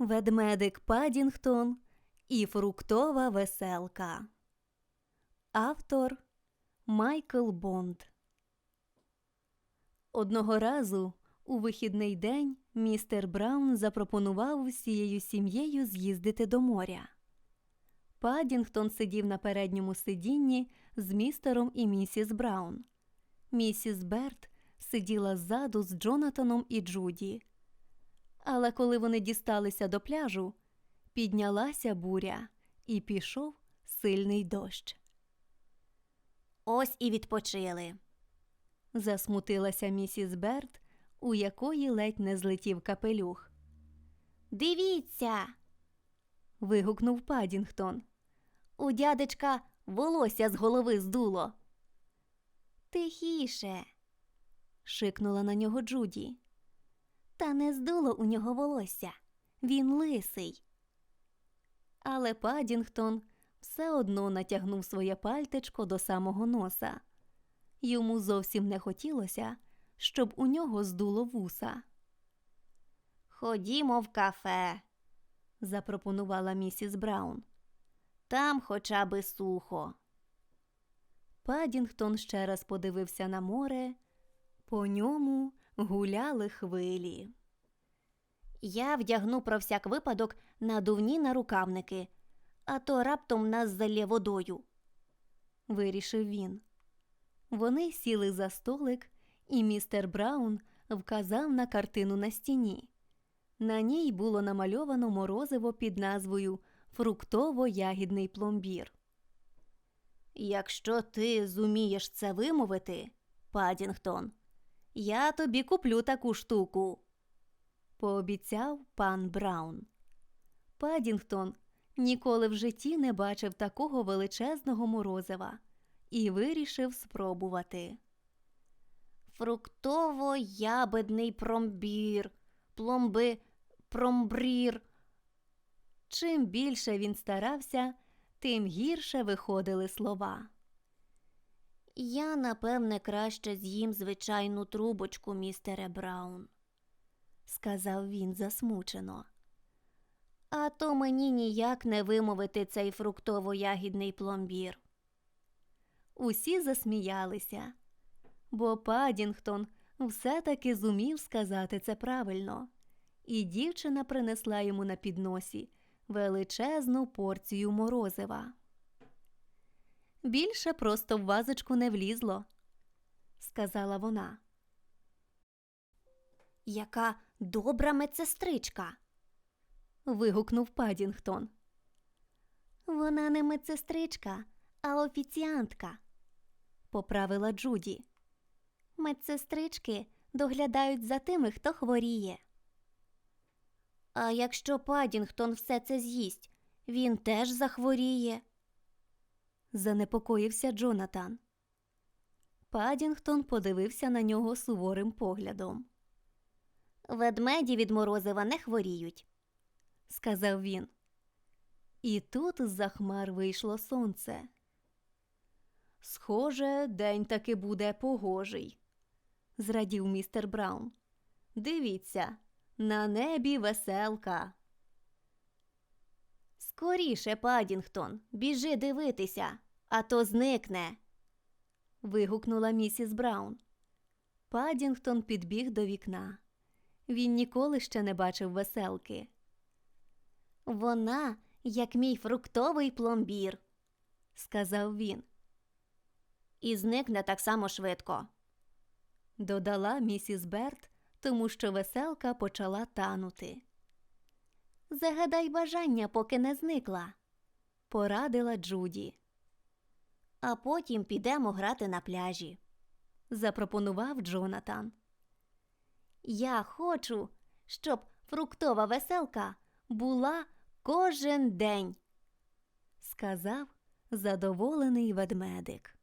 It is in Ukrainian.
Ведмедик Падінгтон і фруктова веселка. Автор Майкл Бонд. Одного разу у вихідний день містер Браун запропонував усією сім'єю з'їздити до моря. Падінгтон сидів на передньому сидінні з містером і місіс Браун. Місіс Берт сиділа ззаду з Джонатаном і Джуді. Але коли вони дісталися до пляжу, піднялася буря і пішов сильний дощ. Ось і відпочили. Засмутилася місіс Берт, у якої ледь не злетів капелюх. Дивіться, Вигукнув Падінгтон. у дядечка волосся з голови здуло. Тихіше. Шикнула на нього Джуді. Та не здуло у нього волосся. Він лисий. Але Падінгтон все одно натягнув своє пальтечко до самого носа. Йому зовсім не хотілося, щоб у нього здуло вуса, Ходімо в кафе. запропонувала місіс Браун. Там хоча би сухо. Падінгтон ще раз подивився на море, по ньому гуляли хвилі. Я вдягну про всяк випадок надувні нарукавники, а то раптом нас залє водою. вирішив він. Вони сіли за столик, і містер Браун вказав на картину на стіні. На ній було намальовано морозиво під назвою Фруктово-ягідний пломбір. Якщо ти зумієш це вимовити, Падінгтон, я тобі куплю таку штуку. пообіцяв пан Браун. Падінгтон ніколи в житті не бачив такого величезного морозива і вирішив спробувати. Фруктово-ябедний промбір, пломби, промбрір. Чим більше він старався, тим гірше виходили слова. Я, напевне, краще з'їм звичайну трубочку, містере Браун. сказав він засмучено. А то мені ніяк не вимовити цей фруктово-ягідний пломбір. Усі засміялися, бо Падінгтон все-таки зумів сказати це правильно, і дівчина принесла йому на підносі величезну порцію морозива. Більше просто в вазочку не влізло, сказала вона. Яка добра медсестричка. вигукнув Падінгтон. Вона не медсестричка, а офіціантка. Поправила Джуді. Медсестрички доглядають за тими, хто хворіє. А якщо Падінгтон все це з'їсть, він теж захворіє. Занепокоївся Джонатан. Падінгтон подивився на нього суворим поглядом. Ведмеді від морозива не хворіють. сказав він. І тут з-за хмар вийшло сонце. Схоже, день таки буде погожий, зрадів містер Браун. Дивіться, на небі веселка. Скоріше, Падінгтон, біжи дивитися, а то зникне. вигукнула місіс Браун. Падінгтон підбіг до вікна. Він ніколи ще не бачив веселки. Вона, як мій фруктовий пломбір, сказав він. і зникне так само швидко. Додала місіс Берт, тому що веселка почала танути. Загадай бажання, поки не зникла, Порадила Джуді. а потім підемо грати на пляжі. Запропонував Джонатан. Я хочу, щоб фруктова веселка була кожен день. Сказав задоволений ведмедик.